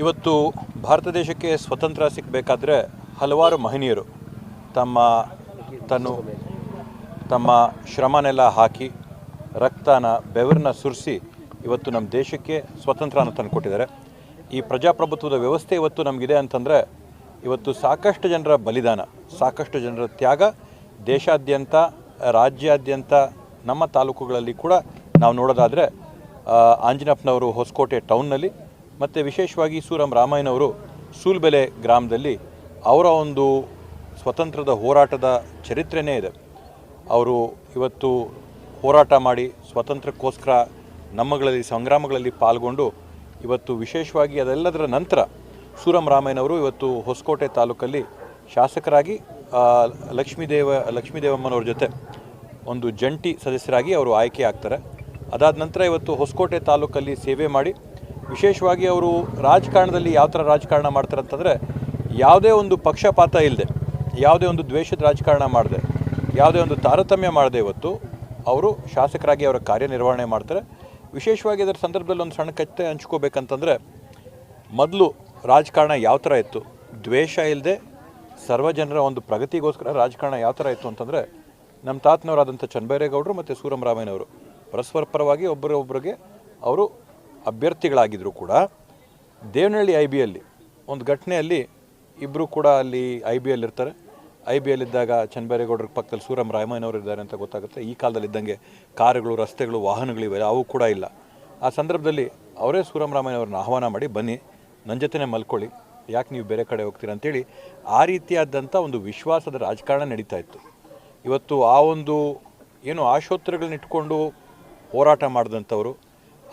ಇವತ್ತು ಭಾರತ ದೇಶಕ್ಕೆ ಸ್ವತಂತ್ರ ಸಿಗಬೇಕಾದ್ರೆ ಹಲವಾರು ಮಹನೀಯರು ತಮ್ಮ ತನ್ನ, ತಮ್ಮ ಶ್ರಮನೆಲ್ಲ ಹಾಕಿ ರಕ್ತನ ಬೆವರನ್ನ ಸುರಿಸಿ ಇವತ್ತು ನಮ್ಮ ದೇಶಕ್ಕೆ ಸ್ವತಂತ್ರನ ತಂದುಕೊಟ್ಟಿದ್ದಾರೆ ಈ ಪ್ರಜಾಪ್ರಭುತ್ವದ ವ್ಯವಸ್ಥೆ ಇವತ್ತು ನಮಗಿದೆ ಅಂತಂದರೆ ಇವತ್ತು ಸಾಕಷ್ಟು ಜನರ ಬಲಿದಾನ, ಸಾಕಷ್ಟು ಜನರ ತ್ಯಾಗ, ದೇಶಾದ್ಯಂತ, ರಾಜ್ಯಾದ್ಯಂತ, ನಮ್ಮ ತಾಲೂಕುಗಳಲ್ಲಿ ಕೂಡ ನಾವು ನೋಡೋದಾದರೆ ಆಂಜನಪ್ಪನವರು ಹೊಸಕೋಟೆ ಟೌನ್ನಲ್ಲಿ ಮತ್ತು ವಿಶೇಷವಾಗಿ ಸೂರಂ ರಾಮಯ್ಯನವರು ಸೂಲ್ಬೆಲೆ ಗ್ರಾಮದಲ್ಲಿ ಅವರ ಒಂದು ಸ್ವತಂತ್ರದ ಹೋರಾಟದ ಚರಿತ್ರೆನೇ ಇದೆ. ಅವರು ಇವತ್ತು ಹೋರಾಟ ಮಾಡಿ ಸ್ವಾತಂತ್ರ್ಯಕ್ಕೋಸ್ಕರ ನಮ್ಮಗಳಲ್ಲಿ ಸಂಗ್ರಾಮಗಳಲ್ಲಿ ಪಾಲ್ಗೊಂಡು ಇವತ್ತು ವಿಶೇಷವಾಗಿ ಅದೆಲ್ಲದರ ನಂತರ ಸೂರಂ ರಾಮಯ್ಯನವರು ಇವತ್ತು ಹೊಸಕೋಟೆ ತಾಲೂಕಲ್ಲಿ ಶಾಸಕರಾಗಿ ಲಕ್ಷ್ಮೀದೇವ, ಲಕ್ಷ್ಮೀದೇವಮ್ಮನವ್ರ ಜೊತೆ ಒಂದು ಜಂಟಿ ಸದಸ್ಯರಾಗಿ ಅವರು ಆಯ್ಕೆ ಆಗ್ತಾರೆ. ಅದಾದ ನಂತರ ಇವತ್ತು ಹೊಸಕೋಟೆ ತಾಲೂಕಲ್ಲಿ ಸೇವೆ ಮಾಡಿ ವಿಶೇಷವಾಗಿ ಅವರು ರಾಜಕಾರಣದಲ್ಲಿ ಯಾವ ಥರ ರಾಜಕಾರಣ ಮಾಡ್ತಾರೆ ಅಂತಂದರೆ, ಯಾವುದೇ ಒಂದು ಪಕ್ಷಪಾತ ಇಲ್ಲದೆ ಯಾವುದೇ ಒಂದು ದ್ವೇಷದ ರಾಜಕಾರಣ ಮಾಡದೆ, ಯಾವುದೇ ಒಂದು ತಾರತಮ್ಯ ಮಾಡದೆ ಇವತ್ತು ಅವರು ಶಾಸಕರಾಗಿ ಅವರ ಕಾರ್ಯನಿರ್ವಹಣೆ ಮಾಡ್ತಾರೆ. ವಿಶೇಷವಾಗಿ ಅದರ ಸಂದರ್ಭದಲ್ಲಿ ಒಂದು ಸಣ್ಣ ಕತ್ತೆ ಹಂಚ್ಕೋಬೇಕಂತಂದರೆ, ಮೊದಲು ರಾಜಕಾರಣ ಯಾವ ಥರ ಇತ್ತು? ದ್ವೇಷ ಇಲ್ಲದೆ ಸರ್ವಜನರ ಒಂದು ಪ್ರಗತಿಗೋಸ್ಕರ ರಾಜಕಾರಣ ಯಾವ ಥರ ಇತ್ತು ಅಂತಂದರೆ, ನಮ್ಮ ತಾತನವರಾದಂಥ ಚನ್ನಬೈರೇಗೌಡರು ಮತ್ತು ಸೂರಮ್ ರಾಮಯ್ಯನವರು ಪರಸ್ಪರ ಪರವಾಗಿ ಒಬ್ಬರೊಬ್ಬರಿಗೆ ಅವರು ಅಭ್ಯರ್ಥಿಗಳಾಗಿದ್ದರೂ ಕೂಡ ದೇವನಹಳ್ಳಿ ಐ ಬಿ ಅಲ್ಲಿ ಒಂದು ಘಟನೆಯಲ್ಲಿ ಇಬ್ಬರು ಕೂಡ ಅಲ್ಲಿ ಐ ಬಿ ಇರ್ತಾರೆ. ಐ ಬಿ ಎಲ್ ಇದ್ದಾಗ ಚನ್ನಬೈರೇಗೌಡರ ಪಕ್ಕದಲ್ಲಿ ಸೂರಮ್ ರಾಮಯ್ಯನವರು ಇದ್ದಾರೆ ಅಂತ ಗೊತ್ತಾಗುತ್ತೆ. ಈ ಕಾಲದಲ್ಲಿ ಇದ್ದಂಗೆ ಕಾರುಗಳು, ರಸ್ತೆಗಳು ವಾಹನಗಳಿವೆ ಅವು ಕೂಡ ಇಲ್ಲ. ಆ ಸಂದರ್ಭದಲ್ಲಿ ಅವರೇ ಸೂರಮ್ ರಾಮಯ್ಯನವ್ರನ್ನ ಆಹ್ವಾನ ಮಾಡಿ, ಬನ್ನಿ ನನ್ನ ಜೊತೆನೇ ಮಲ್ಕೊಳ್ಳಿ, ಯಾಕೆ ನೀವು ಬೇರೆ ಕಡೆ ಹೋಗ್ತೀರಾ ಅಂತೇಳಿ ಆ ರೀತಿಯಾದಂಥ ಒಂದು ವಿಶ್ವಾಸದ ರಾಜಕಾರಣ ನಡೀತಾ ಇತ್ತು. ಇವತ್ತು ಆ ಒಂದು ಏನು ಆಶೋತ್ತರಗಳನ್ನ ಇಟ್ಕೊಂಡು ಹೋರಾಟ ಮಾಡಿದಂಥವರು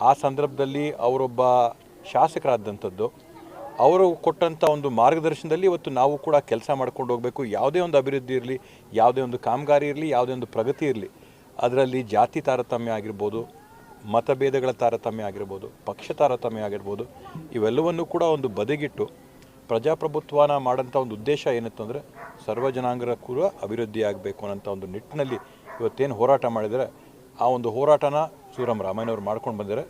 ಆ ಸಂದರ್ಭದಲ್ಲಿ ಅವರೊಬ್ಬ ಶಾಸಕರಾದಂಥದ್ದು, ಅವರು ಕೊಟ್ಟಂಥ ಒಂದು ಮಾರ್ಗದರ್ಶನದಲ್ಲಿ ಇವತ್ತು ನಾವು ಕೂಡ ಕೆಲಸ ಮಾಡ್ಕೊಂಡು ಹೋಗಬೇಕು. ಯಾವುದೇ ಒಂದು ಅಭಿವೃದ್ಧಿ ಇರಲಿ, ಯಾವುದೇ ಒಂದು ಕಾಮಗಾರಿ ಇರಲಿ, ಯಾವುದೇ ಒಂದು ಪ್ರಗತಿ ಇರಲಿ, ಅದರಲ್ಲಿ ಜಾತಿ ತಾರತಮ್ಯ ಆಗಿರ್ಬೋದು, ಮತಭೇದಗಳ ತಾರತಮ್ಯ ಆಗಿರ್ಬೋದು, ಪಕ್ಷ ತಾರತಮ್ಯ ಆಗಿರ್ಬೋದು, ಇವೆಲ್ಲವನ್ನು ಕೂಡ ಒಂದು ಬದಿಗಿಟ್ಟು ಪ್ರಜಾಪ್ರಭುತ್ವನ ಮಾಡೋಂಥ ಒಂದು ಉದ್ದೇಶ ಏನಿತ್ತು ಅಂದರೆ ಸರ್ವ ಜನಾಂಗರ ಕೂಡ ಅಭಿವೃದ್ಧಿ ಆಗಬೇಕು ಅನ್ನೋಂಥ ಒಂದು ನಿಟ್ಟಿನಲ್ಲಿ ಇವತ್ತೇನು ಹೋರಾಟ ಮಾಡಿದರೆ ಆ ಒಂದು ಹೋರಾಟನ ಶಿವರಾಮ್ ರಾಮಯ್ಯನವರು ಮಾಡ್ಕೊಂಡು ಬಂದಿದ್ದಾರೆ.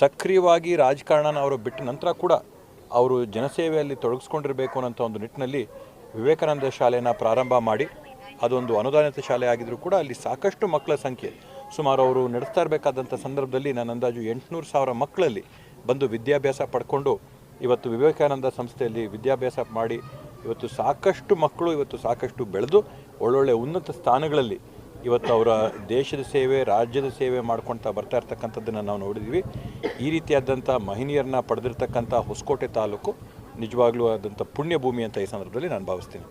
ಸಕ್ರಿಯವಾಗಿ ರಾಜಕಾರಣನ ಅವರು ಬಿಟ್ಟ ನಂತರ ಕೂಡ ಅವರು ಜನಸೇವೆಯಲ್ಲಿ ತೊಡಗಿಸ್ಕೊಂಡಿರಬೇಕು ಅನ್ನೋಂಥ ಒಂದು ನಿಟ್ಟಿನಲ್ಲಿ ವಿವೇಕಾನಂದ ಶಾಲೆನ ಪ್ರಾರಂಭ ಮಾಡಿ, ಅದೊಂದು ಅನುದಾನಿತ ಶಾಲೆ ಆಗಿದ್ದರೂ ಕೂಡ ಅಲ್ಲಿ ಸಾಕಷ್ಟು ಮಕ್ಕಳ ಸಂಖ್ಯೆ. ಸುಮಾರು ಅವರು ನಡೆಸ್ತಾ ಇರಬೇಕಾದಂಥ ಸಂದರ್ಭದಲ್ಲಿ ನನ್ನ ಅಂದಾಜು ಎಂಟುನೂರು ಸಾವಿರ ಮಕ್ಕಳಲ್ಲಿ ಬಂದು ವಿದ್ಯಾಭ್ಯಾಸ ಪಡ್ಕೊಂಡು ಇವತ್ತು ವಿವೇಕಾನಂದ ಸಂಸ್ಥೆಯಲ್ಲಿ ವಿದ್ಯಾಭ್ಯಾಸ ಮಾಡಿ, ಇವತ್ತು ಸಾಕಷ್ಟು ಮಕ್ಕಳು ಇವತ್ತು ಸಾಕಷ್ಟು ಬೆಳೆದು ಒಳ್ಳೊಳ್ಳೆ ಉನ್ನತ ಸ್ಥಾನಗಳಲ್ಲಿ ಇವತ್ತು ಅವರ ದೇಶದ ಸೇವೆ, ರಾಜ್ಯದ ಸೇವೆ ಮಾಡ್ಕೊಳ್ತಾ ಬರ್ತಾ ಇರ್ತಕ್ಕಂಥದ್ದನ್ನು ನಾವು ನೋಡಿದ್ವಿ. ಈ ರೀತಿಯಾದಂಥ ಮಹಿನಿಯರನ್ನ ಪಡೆದಿರ್ತಕ್ಕಂಥ ಹೊಸಕೋಟೆ ತಾಲೂಕು ನಿಜವಾಗ್ಲೂ ಆದಂಥ ಪುಣ್ಯಭೂಮಿ ಅಂತ ಈ ಸಂದರ್ಭದಲ್ಲಿ ನಾನು ಭಾವಿಸ್ತೀನಿ.